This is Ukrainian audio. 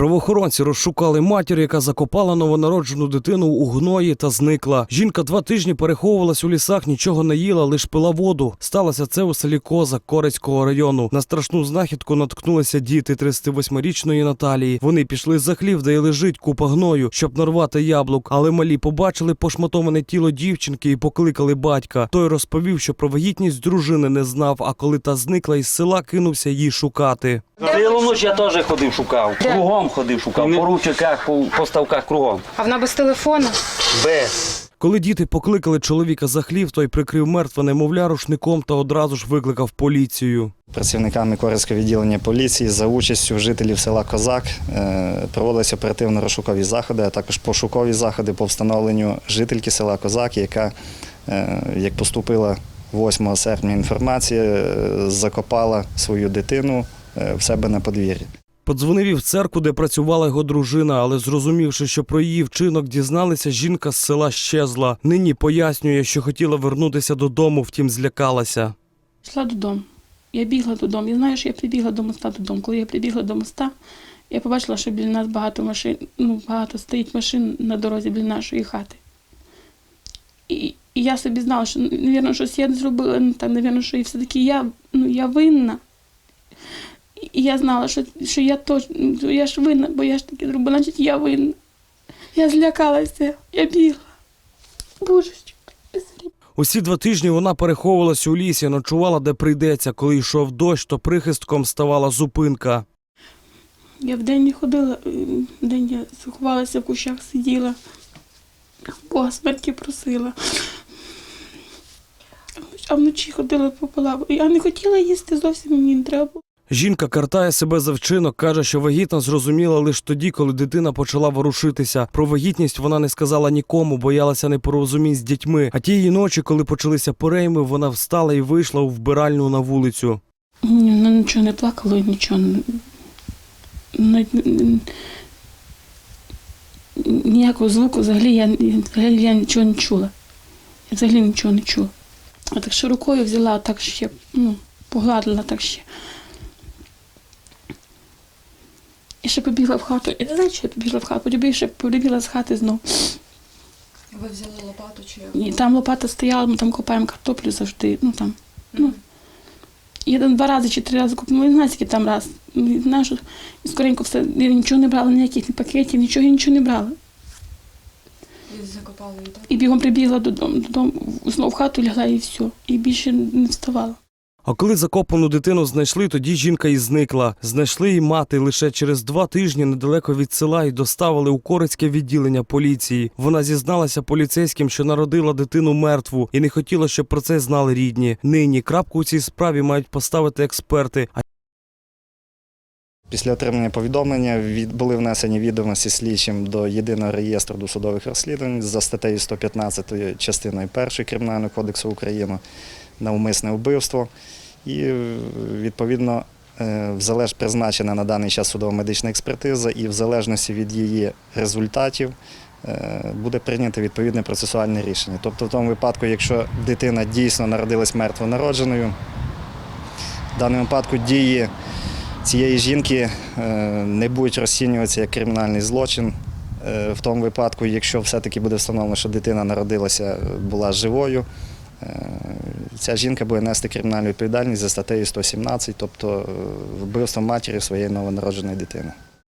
Правоохоронці розшукали матір, яка закопала новонароджену дитину у гної та зникла. Жінка два тижні переховувалась у лісах, нічого не їла, лиш пила воду. Сталося це у селі Козак Корецького району. На страшну знахідку наткнулися діти 38-річної Наталії. Вони пішли за хлів, де й лежить купа гною, щоб нарвати яблук. Але малі побачили пошматоване тіло дівчинки і покликали батька. Той розповів, що про вагітність дружини не знав. А коли та зникла із села, кинувся її шукати. Цілу я теж ходив, шукав. Кругом ходив, шукав. По ручках, по, по ставках кругом. А вона без телефону? Без. Коли діти покликали чоловіка за хлів, той прикрив мертве немовля рушником та одразу ж викликав поліцію. Працівниками Корецького відділення поліції за участю жителів села Козак е, проводилися оперативно-розшукові заходи, а також пошукові заходи по встановленню жительки села Козак, яка, е, як поступила 8 серпня інформація, е, закопала свою дитину в себе на подвір'ї. Подзвонив і в церкву, де працювала його дружина, але зрозумівши, що про її вчинок дізналися, жінка з села щезла. Нині пояснює, що хотіла вернутися додому, втім злякалася. Йшла додому. Я бігла додому. Я знаю, що я прибігла до моста додому. Коли я прибігла до моста, я побачила, що біля нас багато машин, ну, багато стоїть машин на дорозі біля нашої хати. І, і я собі знала, що, навірно, щось я не зробила, ну, так, навірно, що і все-таки я, ну, я винна. І я знала, що, що я точно, я ж винна, бо я ж таки зробила, значить я винна. Я злякалася, я бігла. Божечко, Усі два тижні вона переховувалася у лісі, ночувала, де прийдеться. Коли йшов дощ, то прихистком ставала зупинка. Я вдень не ходила, е, вдень я заховалася в кущах, сиділа, Бога смерті просила. А вночі ходила по полаву. Я не хотіла їсти, зовсім мені не треба. Жінка картає себе за вчинок, каже, що вагітна зрозуміла лише тоді, коли дитина почала ворушитися. Про вагітність вона не сказала нікому, боялася непорозумінь з дітьми. А тієї ночі, коли почалися перейми, вона встала і вийшла у вбиральню на вулицю. Ну нічого не плакало, нічого. Ніякого звуку взагалі я, взагалі я нічого не чула. Я взагалі нічого не чула. А так що рукою взяла, так ще, ну, погладила так ще. І ще побігла в хату. Я не знаю, що я побігла в хату, потім ще побігла з хати знов. Ви взяли лопату чи І там лопата стояла, ми там копаємо картоплю завжди. Ну там. Ну. Я там два рази чи три рази купила, не знаю, скільки там раз. Ну, і Знаю, що і скоренько все, я нічого не брала, ніяких ні пакетів, нічого, я нічого не брала. закопали її, так? І бігом прибігла додому, додому, знов в хату лягла і все. І більше не вставала. А коли закопану дитину знайшли, тоді жінка і зникла. Знайшли її мати лише через два тижні недалеко від села і доставили у корицьке відділення поліції. Вона зізналася поліцейським, що народила дитину мертву і не хотіла, щоб про це знали рідні. Нині крапку у цій справі мають поставити експерти. Після отримання повідомлення від- були внесені відомості слідчим до єдиного реєстру досудових розслідувань за статтею 115 частиною 1 Кримінального кодексу України на умисне вбивство. І е, відповідно е, залеж призначена на даний час судово-медична експертиза, і в залежності від її результатів е, буде прийнято відповідне процесуальне рішення. Тобто, в тому випадку, якщо дитина дійсно народилась мертвонародженою, в даному випадку дії цієї жінки е, не будуть розцінюватися як кримінальний злочин. Е, В тому випадку, якщо все-таки буде встановлено, що дитина народилася, була живою, е, ця жінка буде нести кримінальну відповідальність за статтею 117, тобто вбивство матері своєї новонародженої дитини.